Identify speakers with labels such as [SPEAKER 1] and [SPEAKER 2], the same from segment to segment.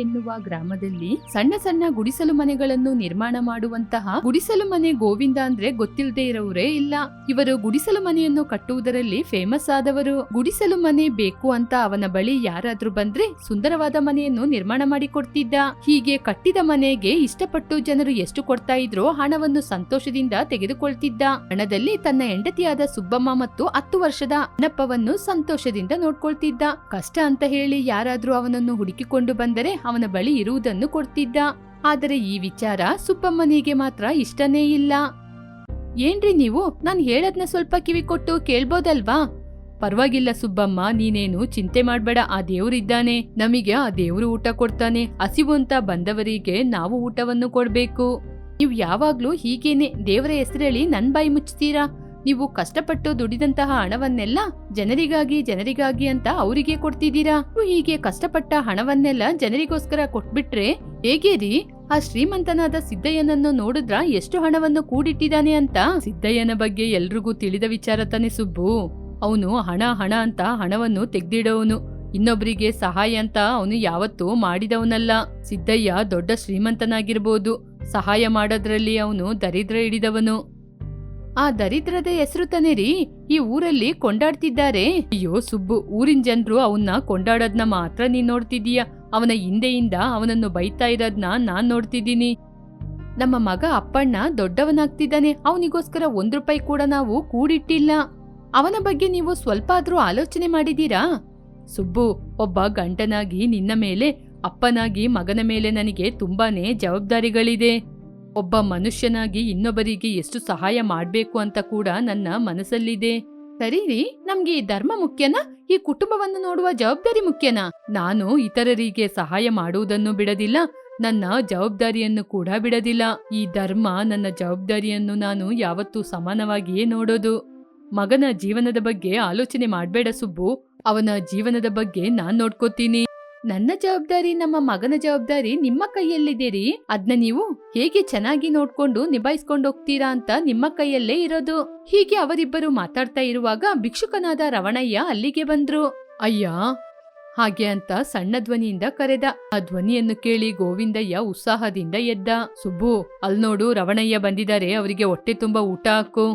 [SPEAKER 1] ಎನ್ನುವ ಗ್ರಾಮದಲ್ಲಿ ಸಣ್ಣ ಸಣ್ಣ ಗುಡಿಸಲು ಮನೆಗಳನ್ನು ನಿರ್ಮಾಣ ಮಾಡುವಂತಹ ಗುಡಿಸಲು ಮನೆ ಗೋವಿಂದ ಅಂದ್ರೆ ಗೊತ್ತಿಲ್ಲದೆ ಇರೋರೇ ಇಲ್ಲ. ಇವರು ಗುಡಿಸಲು ಮನೆಯನ್ನು ಕಟ್ಟುವುದರಲ್ಲಿ ಫೇಮಸ್ ಆದವರು. ಗುಡಿಸಲು ಮನೆ ಬೇಕು ಅಂತ ಅವನ ಬಳಿ ಯಾರಾದ್ರೂ ಬಂದ್ರೆ ಸುಂದರವಾದ ಮನೆಯನ್ನು ನಿರ್ಮಾಣ ಮಾಡಿ ಕೊಡ್ತಿದ್ದ ಹೀಗೆ ಕಟ್ಟಿದ ಮನೆಗೆ ಇಷ್ಟಪಟ್ಟು ಜನರು ಎಷ್ಟು ಕೊಡ್ತಾ ಇದ್ರೋ ಹಣವನ್ನು ಸಂತೋಷದಿಂದ ತೆಗೆದುಕೊಳ್ತಿದ್ದ. ಹಣದಲ್ಲಿ ತನ್ನ ಹೆಂಡತಿಯಾದ ಸುಬ್ಬಮ್ಮ ಮತ್ತು ಹತ್ತು ವರ್ಷದ ಅಣ್ಣಪ್ಪವನ್ನು ಸಂತೋಷದಿಂದ ನೋಡ್ಕೊಳ್ತಿದ್ದ. ಕಷ್ಟ ಅಂತ ಹೇಳಿ ಯಾರಾದ್ರೂ ಅವನನ್ನು ಹುಡುಕಿಕೊಂಡು ಬಂದರೆ ಅವನ ಬಳಿ ಇರುವುದನ್ನು ಕೊಡ್ತಿದ್ದ. ಆದರೆ ಈ ವಿಚಾರ ಸುಬ್ಬಮ್ಮನಿಗೆ ಮಾತ್ರ ಇಷ್ಟನೇ ಇಲ್ಲ. ಏನ್ರಿ ನೀವು? ನಾನು ಹೇಳದ್ನ ಸ್ವಲ್ಪ ಕಿವಿ ಕೊಟ್ಟು ಕೇಳ್ಬೋದಲ್ವಾ? ಪರವಾಗಿಲ್ಲ ಸುಬ್ಬಮ್ಮ, ನೀನೇನು ಚಿಂತೆ ಮಾಡಬೇಡ. ಆ ದೇವರಿದ್ದಾನೆ. ನಮಗೆ ಆ ದೇವರು ಊಟ ಕೊಡ್ತಾನೆ. ಹಸಿವು ಅಂತ ಬಂದವರಿಗೆ ನಾವು ಊಟವನ್ನು ಕೊಡಬೇಕು. ನೀವು ಯಾವಾಗ್ಲೂ ಹೀಗೇನೆ. ದೇವರ ಹೆಸರೇಳಿ ನನ್ ಬಾಯಿ ಮುಚ್ತೀರಾ ನೀವು ಕಷ್ಟಪಟ್ಟು ದುಡಿದಂತಹ ಹಣವನ್ನೆಲ್ಲ ಜನರಿಗಾಗಿ ಜನರಿಗಾಗಿ ಅಂತ ಅವರಿಗೆ ಕೊಡ್ತಿದ್ದೀರಾ? ಹೀಗೆ ಕಷ್ಟಪಟ್ಟ ಹಣವನ್ನೆಲ್ಲ ಜನರಿಗೋಸ್ಕರ ಕೊಟ್ಬಿಟ್ರೆ ಹೇಗೆ ರೀ? ಆ ಶ್ರೀಮಂತನಾದ ಸಿದ್ದಯ್ಯನನ್ನು ನೋಡಿದ್ರ ಎಷ್ಟು ಹಣವನ್ನು ಕೂಡಿಟ್ಟಿದ್ದಾನೆ ಅಂತ? ಸಿದ್ದಯ್ಯನ ಬಗ್ಗೆ ಎಲ್ರಿಗೂ ತಿಳಿದ ವಿಚಾರ ತಾನೆ ಸುಬ್ಬು. ಅವನು ಹಣ ಹಣ ಅಂತ ಹಣವನ್ನು ತೆಗ್ದಿಡೋನು. ಇನ್ನೊಬ್ಬರಿಗೆ ಸಹಾಯ ಅಂತ ಅವನು ಯಾವತ್ತೂ ಮಾಡಿದವನಲ್ಲ. ಸಿದ್ದಯ್ಯ ದೊಡ್ಡ ಶ್ರೀಮಂತನಾಗಿರ್ಬೋದು. ಸಹಾಯ ಮಾಡೋದ್ರಲ್ಲಿ ಅವನು ದರಿದ್ರ ಹಿಡಿದವನು. ಆ ದರಿದ್ರದ ಹೆಸರು ತಾನೇ ರೀ? ಈ ಊರಲ್ಲಿ ಕೊಂಡಾಡ್ತಿದ್ದಾರೆ. ಅಯ್ಯೋ ಸುಬ್ಬು, ಊರಿನ ಜನರು ಅವನ್ನ ಕೊಂಡಾಡೋದ್ನ ಮಾತ್ರ ನೀನ್ ನೋಡ್ತಿದೀಯ. ಅವನ ಹಿಂದೆಯಿಂದ ಅವನನ್ನು ಬೈತಾ ಇರೋದ್ನ ನಾನ್ ನೋಡ್ತಿದ್ದೀನಿ. ನಮ್ಮ ಮಗ ಅಪ್ಪಣ್ಣ ದೊಡ್ಡವನಾಗ್ತಿದ್ದಾನೆ. ಅವನಿಗೋಸ್ಕರ ಒಂದ್ ರೂಪಾಯಿ ಕೂಡ ನಾವು ಕೂಡಿಟ್ಟಿಲ್ಲ. ಅವನ ಬಗ್ಗೆ ನೀವು ಸ್ವಲ್ಪ ಆದ್ರೂ ಆಲೋಚನೆ ಮಾಡಿದೀರಾ ಸುಬ್ಬು, ಒಬ್ಬ ಗಂಟನಾಗಿ ನಿನ್ನ ಮೇಲೆ, ಅಪ್ಪನಾಗಿ ಮಗನ ಮೇಲೆ ನನಗೆ ತುಂಬಾನೇ ಜವಾಬ್ದಾರಿಗಳಿದೆ. ಒಬ್ಬ ಮನುಷ್ಯನಾಗಿ ಇನ್ನೊಬ್ಬರಿಗೆ ಎಷ್ಟು ಸಹಾಯ ಮಾಡ್ಬೇಕು ಅಂತ ಕೂಡ ನನ್ನ ಮನಸ್ಸಲ್ಲಿದೆ. ಸರಿ ನಮ್ಗೆ ಈ ಧರ್ಮ ಮುಖ್ಯನಾ? ಈ ಕುಟುಂಬವನ್ನು ನೋಡುವ ಜವಾಬ್ದಾರಿ ಮುಖ್ಯನಾ? ನಾನು ಇತರರಿಗೆ ಸಹಾಯ ಮಾಡುವುದನ್ನು ಬಿಡದಿಲ್ಲ, ನನ್ನ ಜವಾಬ್ದಾರಿಯನ್ನು ಕೂಡ ಬಿಡದಿಲ್ಲ. ಈ ಧರ್ಮ ನನ್ನ ಜವಾಬ್ದಾರಿಯನ್ನು ನಾನು ಯಾವತ್ತೂ ಸಮಾನವಾಗಿಯೇ ನೋಡೋದು. ಮಗನ ಜೀವನದ ಬಗ್ಗೆ ಆಲೋಚನೆ ಮಾಡ್ಬೇಡ ಸುಬ್ಬು, ಅವನ ಜೀವನದ ಬಗ್ಗೆ ನಾನ್ ನೋಡ್ಕೋತೀನಿ. ನನ್ನ ಜವಾಬ್ದಾರಿ, ನಮ್ಮ ಮಗನ ಜವಾಬ್ದಾರಿ ನಿಮ್ಮ ಕೈಯಲ್ಲಿದೆ ರೀ ಅದ್ನ ನೀವು ಹೇಗೆ ಚೆನ್ನಾಗಿ ನೋಡ್ಕೊಂಡು ನಿಭಾಯಿಸ್ಕೊಂಡು ಹೋಗ್ತೀರಾ ಅಂತ ನಿಮ್ಮ ಕೈಯಲ್ಲೇ ಇರೋದು. ಹೀಗೆ ಅವರಿಬ್ಬರು ಮಾತಾಡ್ತಾ ಇರುವಾಗ ಭಿಕ್ಷುಕನಾದ ರವಣಯ್ಯ ಅಲ್ಲಿಗೆ ಬಂದ್ರು. ಅಯ್ಯ, ಹಾಗೆ ಅಂತ ಸಣ್ಣ ಧ್ವನಿಯಿಂದ ಕರೆದ. ಆ ಧ್ವನಿಯನ್ನು ಕೇಳಿ ಗೋವಿಂದಯ್ಯ ಉತ್ಸಾಹದಿಂದ ಎದ್ದ. ಸುಬ್ಬು ಅಲ್ ನೋಡು, ರವಣಯ್ಯ ಬಂದಿದ್ದಾರೆ. ಅವರಿಗೆ ಹೊಟ್ಟೆ ತುಂಬಾ ಊಟ ಹಾಕು.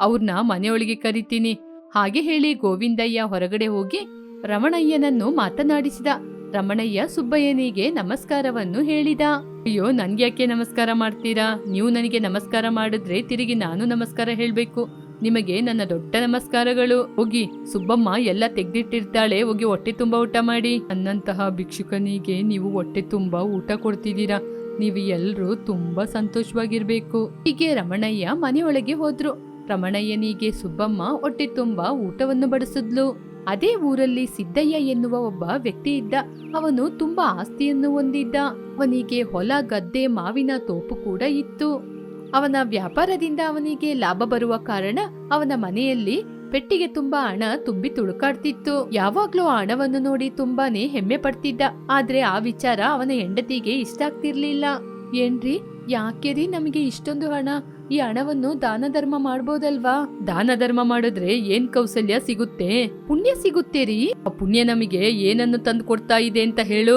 [SPEAKER 1] ಅವ್ರನ್ನ ಮನೆಯೊಳಗೆ ಕರಿತೀನಿ. ಹಾಗೆ ಹೇಳಿ ಗೋವಿಂದಯ್ಯ ಹೊರಗಡೆ ಹೋಗಿ ರಮಣಯ್ಯನನ್ನು ಮಾತನಾಡಿಸಿದ. ರಮಣಯ್ಯ ಸುಬ್ಬಯ್ಯನಿಗೆ ನಮಸ್ಕಾರವನ್ನು ಹೇಳಿದ. ಅಯ್ಯೋ ನನ್ಗ್ಯಾಕೆ ನಮಸ್ಕಾರ ಮಾಡ್ತೀರಾ? ನೀವು ನನಗೆ ನಮಸ್ಕಾರ ಮಾಡಿದ್ರೆ ತಿರುಗಿ ನಾನು ನಮಸ್ಕಾರ ಹೇಳ್ಬೇಕು. ನಿಮಗೆ ನನ್ನ ದೊಡ್ಡ ನಮಸ್ಕಾರಗಳು. ಹೋಗಿ, ಸುಬ್ಬಮ್ಮ ಎಲ್ಲ ತೆಗ್ದಿಟ್ಟಿರ್ತಾಳೆ. ಹೋಗಿ ಹೊಟ್ಟೆ ತುಂಬಾ ಊಟ ಮಾಡಿ. ನನ್ನಂತಹ ಭಿಕ್ಷುಕನಿಗೆ ನೀವು ಹೊಟ್ಟೆ ತುಂಬಾ ಊಟ ಕೊಡ್ತಿದ್ದೀರಾ? ನೀವು ಎಲ್ಲರೂ ತುಂಬಾ ಸಂತೋಷವಾಗಿರ್ಬೇಕು. ಹೀಗೆ ರಮಣಯ್ಯ ಮನೆಯೊಳಗೆ ಹೋದ್ರು. ರಮಣಯ್ಯನಿಗೆ ಸುಬ್ಬಮ್ಮ ಹೊಟ್ಟೆ ತುಂಬಾ ಊಟವನ್ನು ಬಡಿಸಿದ್ಲು. ಅದೇ ಊರಲ್ಲಿ ಸಿದ್ದಯ್ಯ ಎನ್ನುವ ಒಬ್ಬ ವ್ಯಕ್ತಿ ಇದ್ದ. ಅವನು ತುಂಬಾ ಆಸ್ತಿಯನ್ನು ಹೊಂದಿದ್ದ. ಅವನಿಗೆ ಹೊಲ, ಗದ್ದೆ, ಮಾವಿನ ತೋಪು ಕೂಡ ಇತ್ತು. ಅವನ ವ್ಯಾಪಾರದಿಂದ ಅವನಿಗೆ ಲಾಭ ಬರುವ ಕಾರಣ ಅವನ ಮನೆಯಲ್ಲಿ ಪೆಟ್ಟಿಗೆ ತುಂಬಾ ಹಣ ತುಂಬಿ ತುಳುಕಾಡ್ತಿತ್ತು. ಯಾವಾಗ್ಲೂ ಆ ಹಣವನ್ನು ನೋಡಿ ತುಂಬಾನೇ ಹೆಮ್ಮೆ ಪಡ್ತಿದ್ದ. ಆದ್ರೆ ಆ ವಿಚಾರ ಅವನ ಹೆಂಡತಿಗೆ ಇಷ್ಟ ಆಗ್ತಿರ್ಲಿಲ್ಲ. ಏನ್ರಿ? ಯಾಕೆ ರೀ ನಮಗೆ ಇಷ್ಟೊಂದು ಹಣ? ಈ ಹಣವನ್ನು ದಾನ ಧರ್ಮ ಮಾಡ್ಬೋದಲ್ವಾ? ದಾನ ಧರ್ಮ ಮಾಡಿದ್ರೆ ಏನ್ ಕೌಸಲ್ಯ ಸಿಗುತ್ತೆ? ಪುಣ್ಯ ಸಿಗುತ್ತೆ ರೀ ಆ ಪುಣ್ಯ ನಮಗೆ ಏನನ್ನು ತಂದು ಕೊಡ್ತಾ ಇದೆ ಅಂತ ಹೇಳು.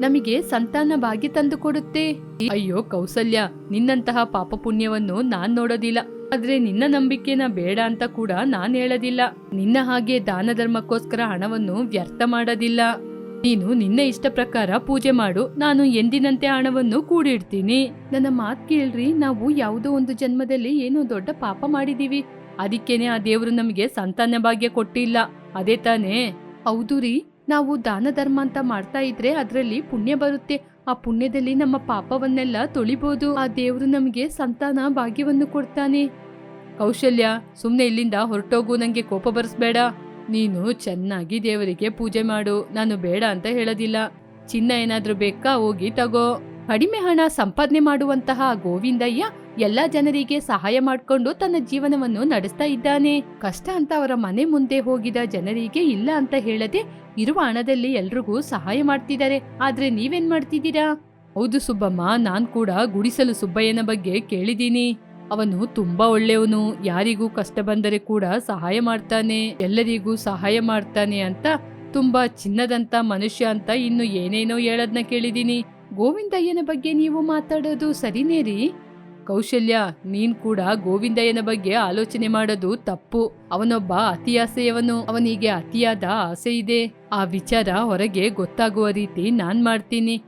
[SPEAKER 1] ನಮಗೆ ಸಂತಾನ ಭಾಗ್ಯ ತಂದು ಕೊಡುತ್ತೆ. ಅಯ್ಯೋ ಕೌಸಲ್ಯ, ನಿನ್ನಂತಹ ಪಾಪ ಪುಣ್ಯವನ್ನು ನಾನ್ ನೋಡೋದಿಲ್ಲ. ಆದ್ರೆ ನಿನ್ನ ನಂಬಿಕೆನ ಬೇಡ ಅಂತ ಕೂಡ ನಾನ್ ಹೇಳೋದಿಲ್ಲ. ನಿನ್ನ ಹಾಗೆ ದಾನ ಧರ್ಮಕ್ಕೋಸ್ಕರ ಹಣವನ್ನು ವ್ಯರ್ಥ ಮಾಡೋದಿಲ್ಲ. ನೀನು ನಿನ್ನ ಇಷ್ಟ ಪ್ರಕಾರ ಪೂಜೆ ಮಾಡು. ನಾನು ಎಂದಿನಂತೆ ಹಣವನ್ನು ಕೂಡಿಡ್ತೀನಿ. ನನ್ನ ಮಾತು ಕೇಳ್ರಿ, ನಾವು ಯಾವುದೋ ಒಂದು ಜನ್ಮದಲ್ಲಿ ಏನೋ ದೊಡ್ಡ ಪಾಪ ಮಾಡಿದೀವಿ. ಅದಕ್ಕೇನೆ ಆ ದೇವರು ನಮಗೆ ಸಂತಾನ ಭಾಗ್ಯ ಕೊಟ್ಟಿಲ್ಲ. ಅದೇ ತಾನೇ? ಹೌದು ರೀ. ನಾವು ದಾನ ಧರ್ಮ ಅಂತ ಮಾಡ್ತಾ ಇದ್ರೆ ಅದರಲ್ಲಿ ಪುಣ್ಯ ಬರುತ್ತೆ. ಆ ಪುಣ್ಯದಲ್ಲಿ ನಮ್ಮ ಪಾಪವನ್ನೆಲ್ಲ ತೊಳಿಬಹುದು ಆ ದೇವರು ನಮಗೆ ಸಂತಾನ ಭಾಗ್ಯವನ್ನು ಕೊಡ್ತಾನೆ. ಕೌಶಲ್ಯ ಸುಮ್ಮನೆ ಇಲ್ಲಿಂದ ಹೊರಟೋಗು, ನಂಗೆ ಕೋಪ ಬರಿಸ್ಬೇಡ. ನೀನು ಚೆನ್ನಾಗಿ ದೇವರಿಗೆ ಪೂಜೆ ಮಾಡು. ನಾನು ಬೇಡ ಅಂತ ಹೇಳೋದಿಲ್ಲ. ಚಿನ್ನ ಏನಾದ್ರೂ ಬೇಕಾ ಹೋಗಿ ತಗೋ. ಕಡಿಮೆ ಹಣ ಸಂಪಾದನೆ ಮಾಡುವಂತಹ ಗೋವಿಂದಯ್ಯ ಎಲ್ಲ ಜನರಿಗೆ ಸಹಾಯ ಮಾಡ್ಕೊಂಡು ತನ್ನ ಜೀವನವನ್ನು ನಡೆಸ್ತಾ ಇದ್ದಾನೆ. ಕಷ್ಟ ಅಂತ ಅವರ ಮನೆ ಮುಂದೆ ಹೋಗಿದ ಜನರಿಗೆ ಇಲ್ಲ ಅಂತ ಹೇಳದೆ ಇರುವ ಹಣದಲ್ಲಿ ಎಲ್ರಿಗೂ ಸಹಾಯ ಮಾಡ್ತಿದ್ದಾರೆ. ಆದ್ರೆ ನೀವೇನ್ ಮಾಡ್ತಿದ್ದೀರಾ? ಹೌದು ಸುಬ್ಬಮ್ಮ, ನಾನ್ ಕೂಡ ಗುಡಿಸಲು ಸುಬ್ಬಯ್ಯನ ಬಗ್ಗೆ ಕೇಳಿದೀನಿ ಅವನು ತುಂಬಾ ಒಳ್ಳೆಯವನು, ಯಾರಿಗೂ ಕಷ್ಟ ಬಂದರೆ ಕೂಡ ಸಹಾಯ ಮಾಡ್ತಾನೆ, ಎಲ್ಲರಿಗೂ ಸಹಾಯ ಮಾಡ್ತಾನೆ ಅಂತ ತುಂಬಾ ಚಿನ್ನದಂತ ಮನುಷ್ಯ ಅಂತ ಇನ್ನು ಏನೇನೋ ಹೇಳದ್ನ ಕೇಳಿದೀನಿ. ಗೋವಿಂದಯ್ಯನ ಬಗ್ಗೆ ನೀವು ಮಾತಾಡೋದು ಸರಿನೇ ರೀ? ಕೌಶಲ್ಯ, ನೀನ್ ಕೂಡ ಗೋವಿಂದಯ್ಯನ ಬಗ್ಗೆ ಆಲೋಚನೆ ಮಾಡೋದು ತಪ್ಪು. ಅವನೊಬ್ಬ ಅತಿ ಆಸೆಯವನು, ಅವನಿಗೆ ಅತಿಯಾದ ಆಸೆ ಇದೆ. ಆ ವಿಚಾರ ಹೊರಗೆ ಗೊತ್ತಾಗುವ ರೀತಿ ನಾನ್ ಮಾಡ್ತೀನಿ.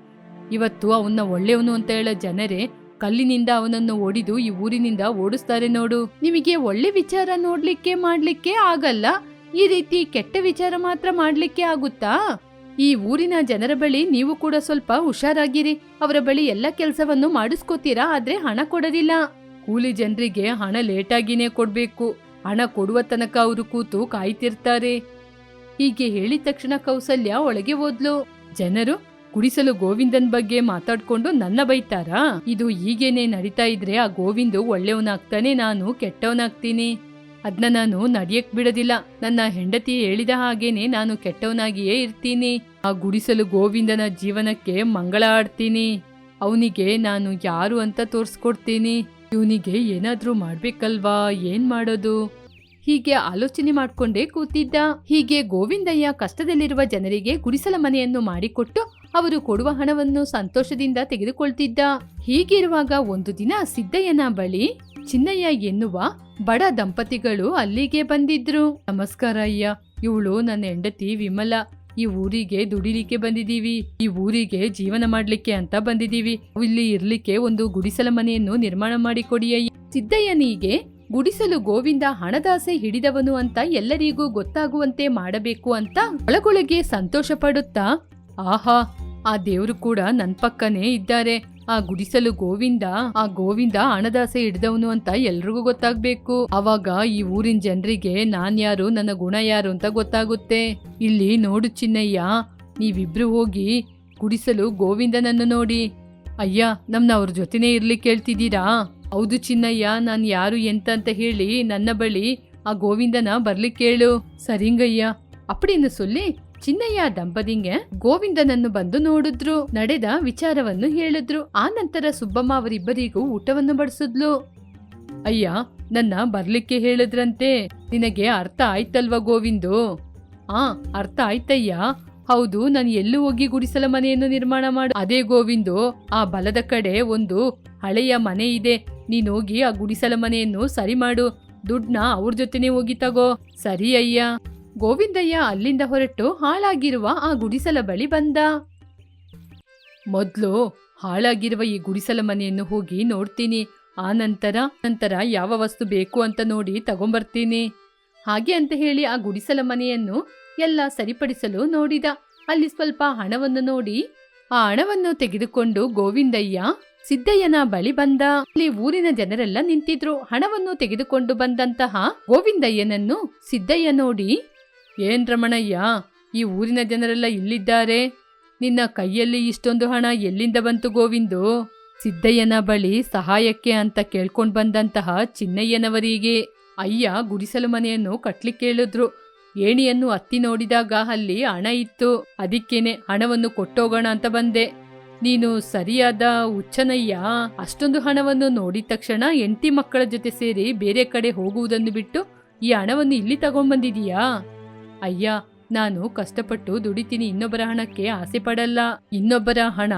[SPEAKER 1] ಇವತ್ತು ಅವನ್ನ ಒಳ್ಳೆಯವನು ಅಂತ ಹೇಳೋ ಜನರೇ ಕಲ್ಲಿನಿಂದ ಅವನನ್ನು ಓಡಿದು ಈ ಊರಿನಿಂದ ಓಡಿಸ್ತಾರೆ ನೋಡು. ನಿಮಗೆ ಒಳ್ಳೆ ವಿಚಾರ ನೋಡ್ಲಿಕ್ಕೆ ಮಾಡ್ಲಿಕ್ಕೆ ಆಗಲ್ಲ. ಈ ರೀತಿ ಕೆಟ್ಟ ವಿಚಾರ ಮಾತ್ರ ಮಾಡ್ಲಿಕ್ಕೆ ಆಗುತ್ತಾ? ಈ ಊರಿನ ಜನರ ಬಳಿ ನೀವು ಕೂಡ ಸ್ವಲ್ಪ ಹುಷಾರಾಗಿರಿ. ಅವರ ಬಳಿ ಎಲ್ಲ ಕೆಲಸವನ್ನು ಮಾಡಿಸ್ಕೋತೀರಾ? ಆದ್ರೆ ಹಣ ಕೊಡೋದಿಲ್ಲ ಕೂಲಿ ಜನರಿಗೆ ಹಣ ಲೇಟಾಗಿನೇ ಕೊಡ್ಬೇಕು. ಹಣ ಕೊಡುವ ತನಕ ಅವರು ಕೂತು ಕಾಯ್ತಿರ್ತಾರೆ. ಹೀಗೆ ಹೇಳಿದ ತಕ್ಷಣ ಕೌಸಲ್ಯ ಒಳಗೆ ಹೋದ್ಲು. ಜನರು ಗುಡಿಸಲು ಗೋವಿಂದನ್ ಬಗ್ಗೆ ಮಾತಾಡ್ಕೊಂಡು ನನ್ನ ಬೈತಾರಾ? ಇದು ಹೀಗೇನೆ ನಡೀತಾ ಇದ್ರೆ ಆ ಗೋವಿಂದು ಒಳ್ಳೆಯವನಾಗ್ತಾನೆ ನಾನು ಕೆಟ್ಟವನಾಗ್ತೀನಿ. ಅದ್ನ ನಾನು ನಡೆಯಕ್ ಬಿಡೋದಿಲ್ಲ. ನನ್ನ ಹೆಂಡತಿ ಹೇಳಿದ ಹಾಗೇನೆ ನಾನು ಕೆಟ್ಟವನಾಗಿಯೇ ಇರ್ತೀನಿ. ಆ ಗುಡಿಸಲು ಗೋವಿಂದನ ಜೀವನಕ್ಕೆ ಮಂಗಳ ಆಡ್ತೀನಿ. ಅವನಿಗೆ ನಾನು ಯಾರು ಅಂತ ತೋರಿಸ್ಕೊಡ್ತೀನಿ. ಇವನಿಗೆ ಏನಾದ್ರೂ ಮಾಡ್ಬೇಕಲ್ವಾ? ಏನ್ ಮಾಡೋದು? ಹೀಗೆ ಆಲೋಚನೆ ಮಾಡ್ಕೊಂಡೇ ಕೂತಿದ್ದ. ಹೀಗೆ ಗೋವಿಂದಯ್ಯ ಕಷ್ಟದಲ್ಲಿರುವ ಜನರಿಗೆ ಗುಡಿಸಲ ಮನೆಯನ್ನು ಮಾಡಿಕೊಟ್ಟು ಅವರು ಕೊಡುವ ಹಣವನ್ನು ಸಂತೋಷದಿಂದ ತೆಗೆದುಕೊಳ್ತಿದ್ದ. ಹೀಗಿರುವಾಗ ಒಂದು ದಿನ ಸಿದ್ದಯ್ಯನ ಬಳಿ ಚಿನ್ನಯ್ಯ ಎನ್ನುವ ಬಡ ದಂಪತಿಗಳು ಅಲ್ಲಿಗೆ ಬಂದಿದ್ರು. ನಮಸ್ಕಾರ ಅಯ್ಯ, ಇವಳು ನನ್ನ ಹೆಂಡತಿ ವಿಮಲ. ಈ ಊರಿಗೆ ದುಡಿಲಿಕ್ಕೆ ಬಂದಿದ್ದೀವಿ. ಈ ಊರಿಗೆ ಜೀವನ ಮಾಡ್ಲಿಕ್ಕೆ ಅಂತ ಬಂದಿದೀವಿ ಇಲ್ಲಿ ಇರ್ಲಿಕ್ಕೆ ಒಂದು ಗುಡಿಸಲ ಮನೆಯನ್ನು ನಿರ್ಮಾಣ ಮಾಡಿಕೊಡಿ ಅಯ್ಯ. ಸಿದ್ದಯ್ಯನಿಗೆ ಗುಡಿಸಲು ಗೋವಿಂದ ಹಣದಾಸೆ ಹಿಡಿದವನು ಅಂತ ಎಲ್ಲರಿಗೂ ಗೊತ್ತಾಗುವಂತೆ ಮಾಡಬೇಕು ಅಂತ ಒಳಗೊಳಗೆ ಸಂತೋಷ ಪಡುತ್ತಾ, ಆಹಾ ಆ ದೇವರು ಕೂಡ ನನ್ ಪಕ್ಕನೇ ಇದ್ದಾರೆ. ಆ ಗುಡಿಸಲು ಗೋವಿಂದ, ಆ ಗೋವಿಂದ ಹಣದಾಸೆ ಹಿಡ್ದವನು ಅಂತ ಎಲ್ರಿಗೂ ಗೊತ್ತಾಗ್ಬೇಕು. ಅವಾಗ ಈ ಊರಿನ ಜನರಿಗೆ ನಾನ್ ಯಾರು, ನನ್ನ ಗುಣ ಯಾರು ಅಂತ ಗೊತ್ತಾಗುತ್ತೆ. ಇಲ್ಲಿ ನೋಡು ಚಿನ್ನಯ್ಯ, ನೀವಿಬ್ರು ಹೋಗಿ ಗುಡಿಸಲು ಗೋವಿಂದನನ್ನು ನೋಡಿ. ಅಯ್ಯ, ನಮ್ನ ಅವ್ರ ಜೊತೆನೇ ಇರ್ಲಿಕ್ಕೆ ಕೇಳ್ತಿದ್ದೀರಾ? ಹೌದು ಚಿನ್ನಯ್ಯ, ನಾನು ಯಾರು ಎಂತ ಅಂತ ಹೇಳಿ ನನ್ನ ಬಳಿ ಆ ಗೋವಿಂದನ ಬರ್ಲಿಕ್ಕೆ ಹೇಳು ಸರಿಂಗಯ್ಯ ಅಪ್ಪಡಿನ್ನು ಸೊಲ್ಲಿ. ಚಿನ್ನಯ್ಯ ದಂಪತಿಗೆ ಗೋವಿಂದನನ್ನು ಬಂದು ನೋಡಿದ್ರು. ನಡೆದ ವಿಚಾರವನ್ನು ಹೇಳಿದ್ರು. ಆ ನಂತರ ಸುಬ್ಬಮ್ಮ ಅವರಿಬ್ಬರಿಗೂ ಊಟವನ್ನು ಬಡಿಸಿದ್ಲು. ಅಯ್ಯ, ನನ್ನ ಬರ್ಲಿಕ್ಕೆ ಹೇಳಿದ್ರಂತೆ. ನಿನಗೆ ಅರ್ಥ ಆಯ್ತಲ್ವಾ ಗೋವಿಂದು? ಆ, ಅರ್ಥ ಆಯ್ತಯ್ಯ. ಹೌದು, ನಾನು ಎಲ್ಲೂ ಹೋಗಿ ಗುಡಿಸಲ ಮನೆಯನ್ನು ನಿರ್ಮಾಣ ಮಾಡು. ಅದೇ ಗೋವಿಂದು, ಆ ಬಲದ ಕಡೆ ಒಂದು ಹಳೆಯ ಮನೆ ಇದೆ. ನೀನ್ ಹೋಗಿ ಆ ಗುಡಿಸಲ ಮನೆಯನ್ನು ಸರಿ ಮಾಡು. ದುಡ್ಡನ್ನ ಅವ್ರ ಜೊತೆನೆ ಹೋಗಿ ತಗೋ. ಸರಿ ಅಯ್ಯ. ಗೋವಿಂದಯ್ಯ ಅಲ್ಲಿಂದ ಹೊರಟು ಹಾಳಾಗಿರುವ ಆ ಗುಡಿಸಲ ಬಳಿ ಬಂದ. ಮೊದ್ಲು ಹಾಳಾಗಿರುವ ಈ ಗುಡಿಸಲ ಮನೆಯನ್ನು ಹೋಗಿ ನೋಡ್ತೀನಿ. ಆ ನಂತರ ನಂತರ ಯಾವ ವಸ್ತು ಬೇಕು ಅಂತ ನೋಡಿ ತಗೊಂಬರ್ತೀನಿ. ಹಾಗೆ ಅಂತ ಹೇಳಿ ಆ ಗುಡಿಸಲ ಮನೆಯನ್ನು ಎಲ್ಲ ಸರಿಪಡಿಸಲು ನೋಡಿದ. ಅಲ್ಲಿ ಸ್ವಲ್ಪ ಹಣವನ್ನು ನೋಡಿ, ಆ ಹಣವನ್ನು ತೆಗೆದುಕೊಂಡು ಗೋವಿಂದಯ್ಯ ಸಿದ್ದಯ್ಯನ ಬಳಿ ಬಂದ. ಅಲ್ಲಿ ಊರಿನ ಜನರೆಲ್ಲ ನಿಂತಿದ್ರು. ಹಣವನ್ನು ತೆಗೆದುಕೊಂಡು ಬಂದಂತಹ ಗೋವಿಂದಯ್ಯನನ್ನು ಸಿದ್ದಯ್ಯ ನೋಡಿ ಏನ್ ರಮಣಯ್ಯ ಈ ಊರಿನ ಜನರೆಲ್ಲ ಇಲ್ಲಿದ್ದಾರೆ. ನಿನ್ನ ಕೈಯಲ್ಲಿ ಇಷ್ಟೊಂದು ಹಣ ಎಲ್ಲಿಂದ ಬಂತು ಗೋವಿಂದು? ಸಿದ್ದಯ್ಯನ ಬಳಿ ಸಹಾಯಕ್ಕೆ ಅಂತ ಕೇಳ್ಕೊಂಡ್ ಬಂದಂತಹ ಚಿನ್ನಯ್ಯನವರಿಗೆ ಅಯ್ಯ ಗುಡಿಸಲು ಮನೆಯನ್ನು ಕಟ್ಲಿಕ್ಕೆ ಹೇಳಿದ್ರು ಏಣಿಯನ್ನು ಅತ್ತಿ ನೋಡಿದಾಗ ಅಲ್ಲಿ ಹಣ ಇತ್ತು. ಅದಕ್ಕೇನೆ ಹಣವನ್ನು ಕೊಟ್ಟೋಗೋಣ ಅಂತ ಬಂದೆ. ನೀನು ಸರಿಯಾದ ಹುಚ್ಚನಯ್ಯ. ಅಷ್ಟೊಂದು ಹಣವನ್ನು ನೋಡಿದ ತಕ್ಷಣ ಎಂಟಿ ಮಕ್ಕಳ ಜೊತೆ ಸೇರಿ ಬೇರೆ ಕಡೆ ಹೋಗುವುದನ್ನು ಬಿಟ್ಟು ಈ ಹಣವನ್ನು ಇಲ್ಲಿ ತಗೊಂಡ್ಬಂದಿದೀಯಾ? ಅಯ್ಯ, ನಾನು ಕಷ್ಟಪಟ್ಟು ದುಡಿತೀನಿ, ಇನ್ನೊಬ್ಬರ ಹಣಕ್ಕೆ ಆಸೆ ಪಡಲ್ಲ ಇನ್ನೊಬ್ಬರ ಹಣ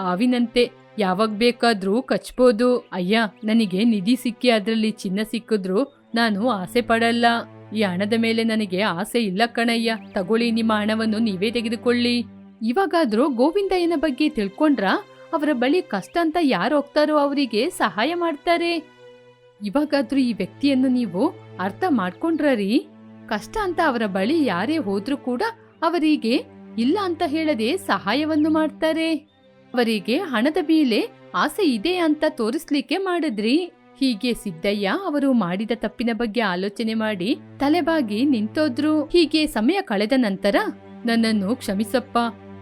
[SPEAKER 1] ಆವಿನಂತೆ, ಯಾವಾಗ ಬೇಕಾದ್ರೂ ಕಚ್ಬೋದು. ಅಯ್ಯ, ನನಗೆ ನಿಧಿ ಸಿಕ್ಕಿ ಅದ್ರಲ್ಲಿ ಚಿನ್ನ ಸಿಕ್ಕಿದ್ರು ನಾನು ಆಸೆ ಪಡಲ್ಲ ಈ ಹಣದ ಮೇಲೆ ನನಗೆ ಆಸೆ ಇಲ್ಲ ಕಣಯ್ಯ. ತಗೊಳ್ಳಿ, ನಿಮ್ಮ ಹಣವನ್ನು ನೀವೇ ತೆಗೆದುಕೊಳ್ಳಿ. ಇವಾಗಾದ್ರೂ ಗೋವಿಂದಯ್ಯನ ಬಗ್ಗೆ ತಿಳ್ಕೊಂಡ್ರ? ಅವರ ಬಳಿ ಕಷ್ಟ ಅಂತ ಯಾರು ಹೋಗ್ತಾರೋ ಅವರಿಗೆ ಸಹಾಯ ಮಾಡ್ತಾರೆ. ಇವಾಗಾದ್ರೂ ಈ ವ್ಯಕ್ತಿಯನ್ನು ನೀವು ಅರ್ಥ ಮಾಡ್ಕೊಂಡ್ರೀ ಕಷ್ಟ ಅಂತ ಅವರ ಬಳಿ ಯಾರೇ ಹೋದ್ರೂ ಕೂಡ ಅವರಿಗೆ ಇಲ್ಲ ಅಂತ ಹೇಳದೆ ಸಹಾಯವನ್ನು ಮಾಡ್ತಾರೆ. ಅವರಿಗೆ ಹಣದ ಮೇಲೆ ಆಸೆ ಇದೆ ಅಂತ ತೋರಿಸ್ಲಿಕ್ಕೆ ಮಾಡಿದ್ರಿ. ಹೀಗೆ ಸಿದ್ದಯ್ಯ ಅವರು ಮಾಡಿದ ತಪ್ಪಿನ ಬಗ್ಗೆ ಆಲೋಚನೆ ಮಾಡಿ ತಲೆಬಾಗಿ ನಿಂತೋದ್ರು. ಹೀಗೆ ಸಮಯ ಕಳೆದ ನಂತರ ನನ್ನನ್ನು ಕ್ಷಮಿಸಪ್ಪ.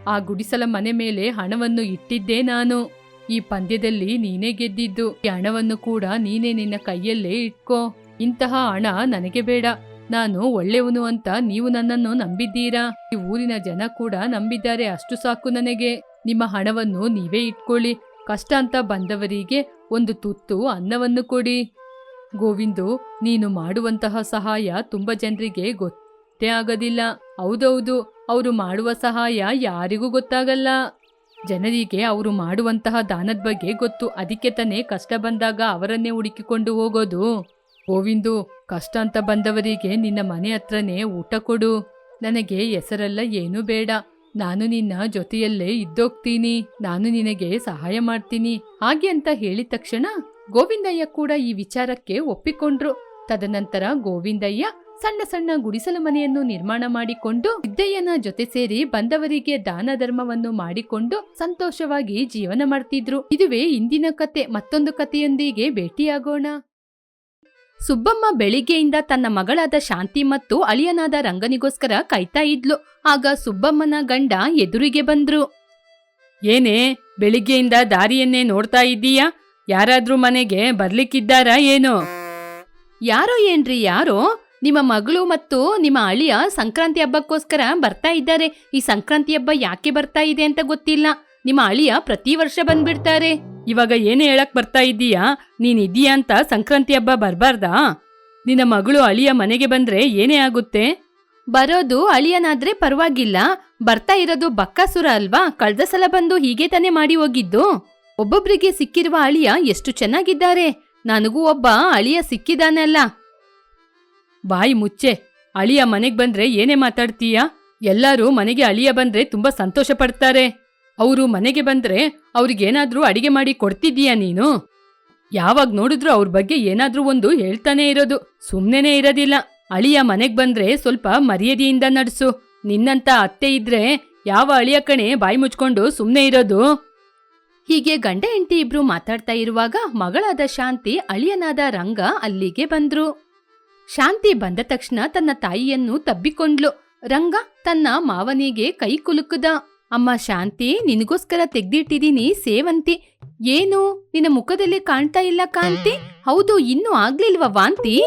[SPEAKER 1] ಆ ಗುಡಿಸಲ ಮನೆ ಮೇಲೆ ಹಣವನ್ನು ಇಟ್ಟಿದ್ದೆ ನಾನು. ಈ ಪಂದ್ಯದಲ್ಲಿ ನೀನೇ ಗೆದ್ದಿದ್ದು. ಈ ಹಣವನ್ನು ಕೂಡ ನೀನೇ ನಿನ್ನ ಕೈಯಲ್ಲೇ ಇಟ್ಕೋ. ಇಂತಹ ಹಣ ನನಗೆ ಬೇಡ. ನಾನು ಒಳ್ಳೆಯವನು ಅಂತ ನೀವು ನನ್ನನ್ನು ನಂಬಿದ್ದೀರಾ? ಈ ಊರಿನ ಜನ ಕೂಡ ನಂಬಿದ್ದಾರೆ, ಅಷ್ಟು ಸಾಕು ನನಗೆ. ನಿಮ್ಮ ಹಣವನ್ನು ನೀವೇ ಇಟ್ಕೊಳ್ಳಿ. ಕಷ್ಟ ಅಂತ ಬಂದವರಿಗೆ ಒಂದು ತುತ್ತು ಅನ್ನವನ್ನು ಕೊಡಿ. ಗೋವಿಂದು, ನೀನು ಮಾಡುವಂತಹ ಸಹಾಯ ತುಂಬ ಜನರಿಗೆ ಗೊತ್ತೇ ಆಗೋದಿಲ್ಲ. ಹೌದೌದು, ಅವರು ಮಾಡುವ ಸಹಾಯ ಯಾರಿಗೂ ಗೊತ್ತಾಗಲ್ಲ. ಜನರಿಗೆ ಅವರು ಮಾಡುವಂತಹ ದಾನದ ಬಗ್ಗೆ ಗೊತ್ತು. ಅದಕ್ಕೆ ತಾನೇ ಕಷ್ಟ ಬಂದಾಗ ಅವರನ್ನೇ ಹುಡುಕಿಕೊಂಡು ಹೋಗೋದು. ಗೋವಿಂದು, ಕಷ್ಟ ಅಂತ ಬಂದವರಿಗೆ ನಿನ್ನ ಮನೆ ಹತ್ರನೇ ಊಟ ಕೊಡು. ನನಗೆ ಹೆಸರೆಲ್ಲ ಏನೂ ಬೇಡ. ನಾನು ನಿನ್ನ ಜೊತೆಯಲ್ಲೇ ಇದ್ದೋಗ್ತೀನಿ. ನಾನು ನಿನಗೆ ಸಹಾಯ ಮಾಡ್ತೀನಿ. ಹಾಗೆ ಅಂತ ಹೇಳಿದ ತಕ್ಷಣ ಗೋವಿಂದಯ್ಯ ಕೂಡ ಈ ವಿಚಾರಕ್ಕೆ ಒಪ್ಪಿಕೊಂಡ್ರು. ತದನಂತರ ಗೋವಿಂದಯ್ಯ ಸಣ್ಣ ಸಣ್ಣ ಗುಡಿಸಲು ಮನೆಯನ್ನು ನಿರ್ಮಾಣ ಮಾಡಿಕೊಂಡು ಸಿದ್ದಯ್ಯನ ಜೊತೆ ಸೇರಿ ಬಂದವರಿಗೆ ದಾನ ಧರ್ಮವನ್ನು ಮಾಡಿಕೊಂಡು ಸಂತೋಷವಾಗಿ ಜೀವನ ಮಾಡ್ತಿದ್ರು. ಇದುವೇ ಇಂದಿನ ಕತೆ. ಮತ್ತೊಂದು ಕಥೆಯೊಂದಿಗೆ ಭೇಟಿಯಾಗೋಣ. ಸುಬ್ಬಮ್ಮ ಬೆಳಿಗ್ಗೆಯಿಂದ ತನ್ನ ಮಗಳಾದ ಶಾಂತಿ ಮತ್ತು ಅಳಿಯನಾದ ರಂಗನಿಗೋಸ್ಕರ ಕಾಯ್ತಾ ಇದ್ಲು. ಆಗ ಸುಬ್ಬಮ್ಮನ ಗಂಡ ಎದುರಿಗೆ ಬಂದ್ರು. ಏನೇ, ಬೆಳಿಗ್ಗೆಯಿಂದ ದಾರಿಯನ್ನೇ ನೋಡ್ತಾ ಇದ್ದೀಯಾ? ಯಾರಾದ್ರೂ ಮನೆಗೆ ಬರ್ಲಿಕ್ಕಿದ್ದಾರಾ ಏನು? ಯಾರೋ ಏನ್ರಿ ಯಾರೋ? ನಿಮ್ಮ ಮಗಳು ಮತ್ತು ನಿಮ್ಮ ಅಳಿಯ ಸಂಕ್ರಾಂತಿ ಹಬ್ಬಕ್ಕೋಸ್ಕರ ಬರ್ತಾ ಇದ್ದಾರೆ. ಈ ಸಂಕ್ರಾಂತಿ ಹಬ್ಬ ಯಾಕೆ ಬರ್ತಾ ಇದೆ ಅಂತ ಗೊತ್ತಿಲ್ಲ. ನಿಮ್ಮ ಅಳಿಯ ಪ್ರತಿ ವರ್ಷ ಬಂದ್ಬಿಡ್ತಾರೆ. ಇವಾಗ ಏನೇ ಹೇಳಕ್ ಬರ್ತಾ ಇದ್ದೀಯಾ? ನೀನ್ ಇದೀಯಾ ಅಂತ ಸಂಕ್ರಾಂತಿ ಹಬ್ಬ ಬರ್ಬಾರ್ದಾ? ನಿನ್ನ ಮಗಳು ಅಳಿಯ ಮನೆಗೆ ಬಂದ್ರೆ ಏನೇ ಆಗುತ್ತೆ? ಬರೋದು ಅಳಿಯನಾದ್ರೆ ಪರವಾಗಿಲ್ಲ. ಬರ್ತಾ ಇರೋದು ಬಕ್ಕಾಸುರ ಅಲ್ವಾ? ಕಳ್ದ ಸಲ ಬಂದು ಹೀಗೆ ತಾನೇ ಮಾಡಿ ಹೋಗಿದ್ದು. ಒಬ್ಬೊಬ್ರಿಗೆ ಸಿಕ್ಕಿರುವ ಅಳಿಯ ಎಷ್ಟು ಚೆನ್ನಾಗಿದ್ದಾರೆ. ನನಗೂ ಒಬ್ಬ ಅಳಿಯ ಸಿಕ್ಕಿದಾನಲ್ಲ. ಬಾಯಿ ಮುಚ್ಚೆ. ಅಳಿಯ ಮನೆಗ್ ಬಂದ್ರೆ ಏನೇ ಮಾತಾಡ್ತೀಯಾ? ಎಲ್ಲರೂ ಮನೆಗೆ ಅಳಿಯ ಬಂದ್ರೆ ತುಂಬಾ ಸಂತೋಷ ಪಡ್ತಾರೆ. ಅವರು ಮನೆಗೆ ಬಂದ್ರೆ ಅವ್ರಿಗೇನಾದ್ರೂ ಅಡಿಗೆ ಮಾಡಿ ಕೊಡ್ತಿದ್ದೀಯಾ ನೀನು? ಯಾವಾಗ ನೋಡಿದ್ರು ಅವ್ರ ಬಗ್ಗೆ ಏನಾದ್ರೂ ಒಂದು ಹೇಳ್ತಾನೆ ಇರೋದು. ಸುಮ್ನೆನೇ ಇರೋದಿಲ್ಲ. ಅಳಿಯ ಮನೆಗ್ ಬಂದ್ರೆ ಸ್ವಲ್ಪ ಮರ್ಯಾದೆಯಿಂದ ನಡ್ಸು. ನಿನ್ನಂತ ಅತ್ತೆ ಇದ್ರೆ ಯಾವ ಅಳಿಯ ಕಣೆ ಬಾಯಿ ಮುಚ್ಕೊಂಡು ಸುಮ್ನೆ ಇರೋದು? ಹೀಗೆ ಗಂಡ ಹೆಂಡತಿ ಇಬ್ರು ಮಾತಾಡ್ತಾ ಇರುವಾಗ ಮಗಳಾದ ಶಾಂತಿ ಅಳಿಯನಾದ ರಂಗ ಅಲ್ಲಿಗೆ ಬಂದ್ರು. ಶಾಂತಿ ಬಂದ ತಕ್ಷಣ ತನ್ನ ತಾಯಿಯನ್ನು ತಬ್ಬಿಕೊಂಡ್ಲು. ರಂಗ ತನ್ನ ಮಾವನಿಗೆ ಕೈ ಕುಲುಕುದ. ಅಮ್ಮ ಶಾಂತಿ, ನಿನಗೋಸ್ಕರ ತೆಗ್ದಿಟ್ಟಿದೀನಿ, ಸೇವಂತಿ. ಏನು? ನಿನ್ನ ಮುಖದಲ್ಲಿ ಕಾಣ್ತಾ ಇಲ್ಲ ಕಾಂತಿ? ಹೌದು, ಇನ್ನೂ ಆಗ್ಲಿಲ್ವಾ ವಾಂತಿ?